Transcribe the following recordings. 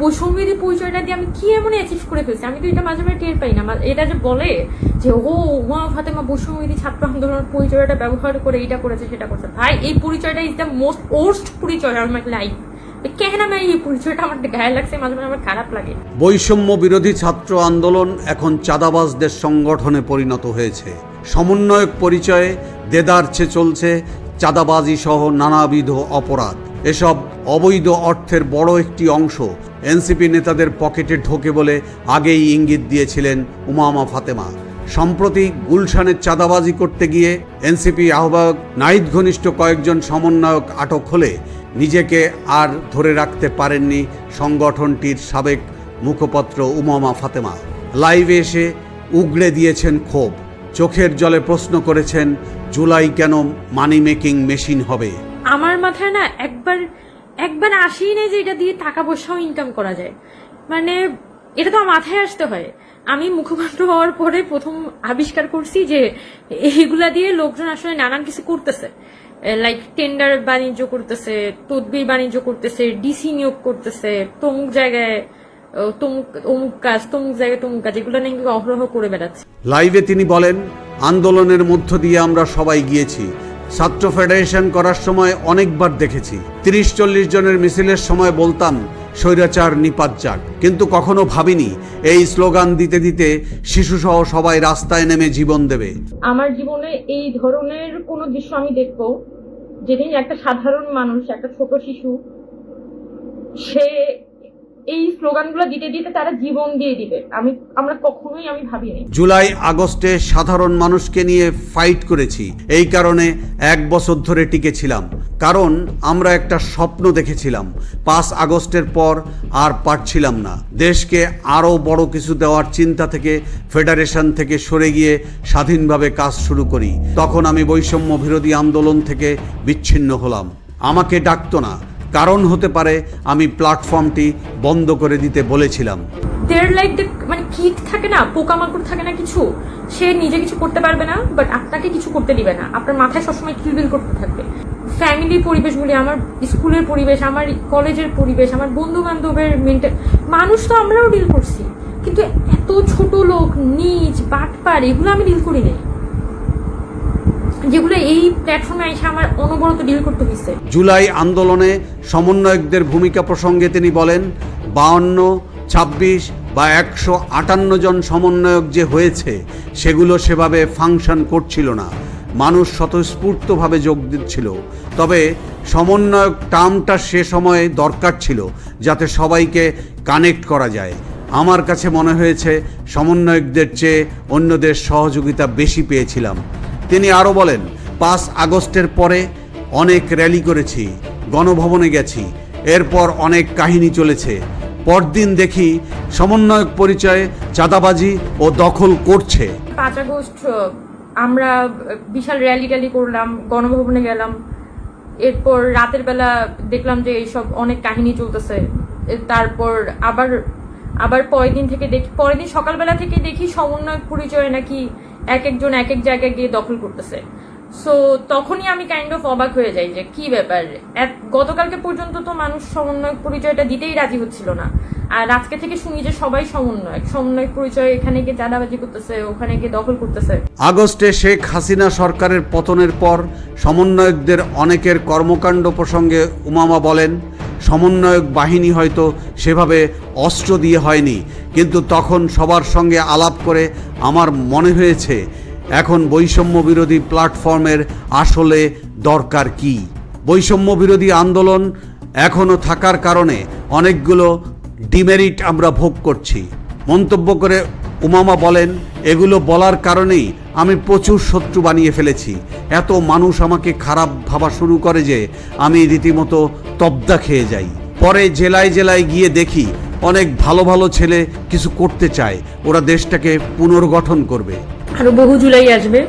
বৈষম্যের পরিচয়টা দিয়ে আমি কি এমন অ্যাচিভ করে ফেলছি? আমি তো এটা মাঝে মাঝে টের পাই না। এটা যে বলে যে, ও উমা ফাতেমা বৈষম্যবিধি ছাত্র আন্দোলনের পরিচয়টা ব্যবহার করে এটা করেছে, সেটা করেছে। ভাই, এই পরিচয়টা ইজ দ্য মোস্ট ওর্স্ট পরিচয় অফ মাই লাইফ এই পরিচয়টা আমার গায়ে লাগছে, মাঝে আমার খারাপ লাগে। বৈষম্য বিরোধী ছাত্র আন্দোলন এখন চাঁদাবাজদের সংগঠনে পরিণত হয়েছে। সমন্বয়ক পরিচয়ে দেদারছে চলছে চাঁদাবাজি সহ নানাবিধ অপরাধ। এসব অবৈধ অর্থের বড় একটি অংশ এনসিপি নেতাদের পকেটে ঢোকে বলে আগেই ইঙ্গিত দিয়েছিলেন উমামা ফাতেমা। সম্প্রতি গুলশানের চাঁদাবাজি করতে গিয়ে এনসিপি আহ্বায়ক নাইদ ঘনিষ্ঠ কয়েকজন সমন্বয়ক আটক হলে নিজেকে আর ধরে রাখতে পারেননি সংগঠনটির সাবেক মুখপাত্র উমামা ফাতেমা। লাইভে এসে উগড়ে দিয়েছেন ক্ষোভ। চোখের জলে প্রশ্ন করেছেন, জুলাই কেন মানি মেকিং মেশিন হবে? আমার মাথায় না একবার একবার আসেই নেই যে এটা দিয়ে টাকা পয়সাও ইনকাম করা যায়। মানে এটা তো মাথায় আসতে হয়। আমি মুখপাত্র হওয়ার পরে প্রথম আবিষ্কার করছি যে এইগুলা দিয়ে লোকজন আসলে নানান কিছু করতেছে। লাইক টেন্ডার বাণিজ্য করতেছে, তদবির বাণিজ্য করতেছে ডিসি নিয়োগ করতেছে, তমুক জায়গায় তমুক অমুক কাজ, তমুক জায়গায় তমুক কাজ, এগুলো নাকি অহরহ করে বেড়াচ্ছে। লাইভে তিনি বলেন, আন্দোলনের মধ্য দিয়ে আমরা সবাই গিয়েছি। ছাত্র ফেডারেশন করার সময় অনেকবার দেখেছি। তিরিশ চল্লিশ জনের মিছিলের সময় বলতাম, স্বৈরাচার নিপাত যাক। কিন্তু কখনো ভাবিনি, এই স্লোগান দিতে দিতে শিশুসহ সবাই রাস্তায় নেমে জীবন দেবে। আমার জীবনে এই ধরনের কোনো দৃশ্য আমি দেখব, যেদিন একটা সাধারণ মানুষ, একটা ছোট শিশু, সে এই স্লোগানগুলো দিতে দিতে তারা জীবন দিয়ে দিবে। আমি, আমরা কখনোই আমি ভাবিনি। জুলাই আগস্টে সাধারণ মানুষকে নিয়ে ফাইট করেছি। এই কারণে এক বছর ধরে টিকেছিলাম। কারণ আমরা একটা স্বপ্ন দেখেছিলাম। পাঁচ আগস্টের পর আর পারছিলাম না। দেশকে আরও বড় কিছু দেওয়ার চিন্তা থেকে ফেডারেশন থেকে সরে গিয়ে স্বাধীনভাবে কাজ শুরু করি। তখন আমি বৈষম্য বিরোধী আন্দোলন থেকে বিচ্ছিন্ন হলাম। আমাকে ডাকতো না। কারণ হতে পারে আমি প্ল্যাটফর্মটি বন্ধ করে দিতে বলেছিলাম। দের লাইক মানে কীট থাকে না, পোকামাকড় থাকে না কিছু, সে নিজে কিছু করতে পারবে না বাট আপনাকে কিছু করতে দিবে না। আপনার মাথায় সবসময় কিলবিল করতে থাকবে। ফ্যামিলির পরিবেশগুলি আমার স্কুলের পরিবেশ, আমার কলেজের পরিবেশ, আমার বন্ধু বান্ধবের মেন্টাল মানুষ তো আমরাও ডিল করছি। কিন্তু এত ছোট লোক নিজ বাটপার এগুলো আমি ডিল করি নাই। যেগুলো এই প্ল্যাটফর্মে এসে আমার অনবরত ডিল করতে হয়েছে জুলাই আন্দোলনে সমন্বয়কদের ভূমিকা প্রসঙ্গে তিনি বলেন, বাউন্ন, ছাব্বিশ বা একশো আটান্ন জন সমন্বয়ক যে হয়েছে, সেগুলো সেভাবে ফাংশন করছিল না। মানুষ স্বতঃস্ফূর্তভাবে যোগ দিচ্ছিল। তবে সমন্বয়ক টার্মটা সে সময়ে দরকার ছিল, যাতে সবাইকে কানেক্ট করা যায়। আমার কাছে মনে হয়েছে, সমন্বয়কদের চেয়ে অন্যদের সহযোগিতা বেশি পেয়েছিলাম। তিনি আরও বলেন, পাঁচ আগস্টের পরে অনেক র্যালি করেছি, গণভবনে গেছি, এরপর অনেক কাহিনী চলেছে। পরদিন দেখি সমন্বয়ক পরিচয়ে চাঁদাবাজি ও দখল করছে। পাঁচ আগস্ট আমরা বিশাল র্যালি ট্যালি করলাম, গণভবনে গেলাম। এরপর রাতের বেলা দেখলাম যে এইসব অনেক কাহিনী চলতেছে। তারপর আবার আবার পরের দিন থেকে দেখি, পরের দিন সকালবেলা থেকে দেখি সমন্বয়ক পরিচয়ে নাকি এক একজন এক এক জায়গায় গিয়ে দখল করতেছে। সো তখনই আমি কাইন্ড অফ অবাক হয়ে যাই যে কি ব্যাপার? গতকালকে পর্যন্ত তো মানুষ সমন্বয়ক পরিচয়টা দিতেই রাজি হচ্ছিল না। আর আজকে থেকে শুনি যে সবাই সমন্বয়ক। সমন্বয়ক পরিচয় এখানে গিয়ে চাঁদাবাজি করতেছে, ওখানে গিয়ে দখল করতেছে। আগস্টে শেখ হাসিনা সরকারের পতনের পর সমন্বয়কদের অনেকের কর্মকাণ্ড প্রসঙ্গে উমামা বলেন সমন্বয়ক বাহিনী হয়তো সেভাবে অস্ত্র দিয়ে হয়নি, কিন্তু তখন সবার সঙ্গে আলাপ করে আমার মনে হয়েছে, এখন বৈষম্য বিরোধী প্ল্যাটফর্মের আসলে দরকার কি? বৈষম্য বিরোধী আন্দোলন এখনও থাকার কারণে অনেকগুলো ডিমেরিট আমরা ভোগ করছি। মন্তব্য করে উমামা বলেন, এগুলো বলার কারণেই আমি প্রচুর শত্রু বানিয়ে ফেলেছি। এত মানুষ আমাকে খারাপ ভাবা শুরু করে যে আমি রীতিমতো তবদা খেয়ে যাই। পরে জেলায় জেলায় গিয়ে দেখি অনেক ভালো ভালো ছেলে কিছু করতে চায়। ওরা দেশটাকে পুনর্গঠন করবে। আরও বহু জুলাই আসবে।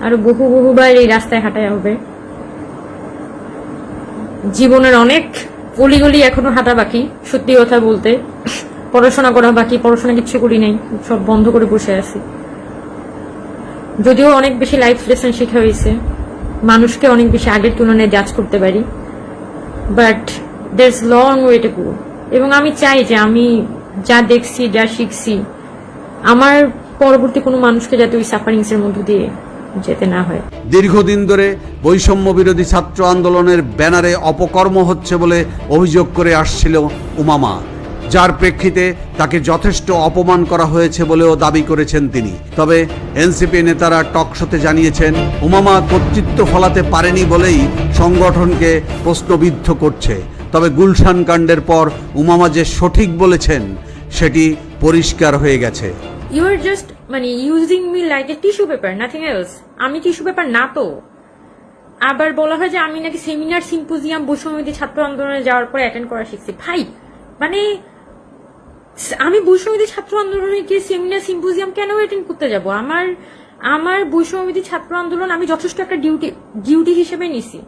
আরও বহু বহুবার এই রাস্তায় হাঁটায় হবে। জীবনের অনেক অলিগলি এখনও হাঁটা বাকি, সত্যি কথা বলতে। পড়াশোনা করা বাকি, পড়াশোনা কিচ্ছু করি নাই, সব বন্ধ করে বসে আছি। যদিও অনেক বেশি লাইফ লেসন শেখা হয়েছে। মানুষকে অনেক বেশি আগের তুলনায় জাজ করতে পারি। But there is long way to go এবং আমি চাই যে আমি যা দেখছি, যা শিখছি, আমার পরবর্তী কোনো মানুষকে যাতে ওই সাফারিংস এর মধ্য দিয়ে যেতে না হয়। দীর্ঘদিন ধরে বৈষম্য বিরোধী ছাত্র আন্দোলনের ব্যানারে অপকর্ম হচ্ছে বলে অভিযোগ করে আসছিল উমামা। যার প্রেক্ষিতে তাকে যথেষ্ট অপমান করা হয়েছে বলেও দাবি করেছেন তিনি। তবে এনসিপি নেতারা টকশোতে জানিয়েছেন, উমামা কর্তৃত্ব ফলাতে পারেনি বলেই সংগঠনকে প্রশ্নবিদ্ধ করছে। তবে গুলশান কাণ্ডের পর উমামা যে সঠিক বলেছেন, সেটি পরিষ্কার হয়ে গেছে। ইউ আর জাস্ট মানে using me like a tissue paper nothing else আমি টিস্যু পেপার না তো। আবার বলা হয় যে আমি নাকি সেমিনার সিম্পোজিয়াম বৈষম্যবিধি ছাত্র আন্দোলনে যাওয়ার পরে অ্যাটেন্ড করা শিখছি। ভাই মানে আমি বৈষম্যবিধি ছাত্র আন্দোলনে গিয়ে সেমিনার, সিম্পোজিয়াম কেন অ্যাটেন্ড করতে যাব? আমার আমার বৈষম্যবিধি ছাত্র আন্দোলন আমি যথেষ্ট একটা ডিউটি ডিউটি হিসেবে নিছি।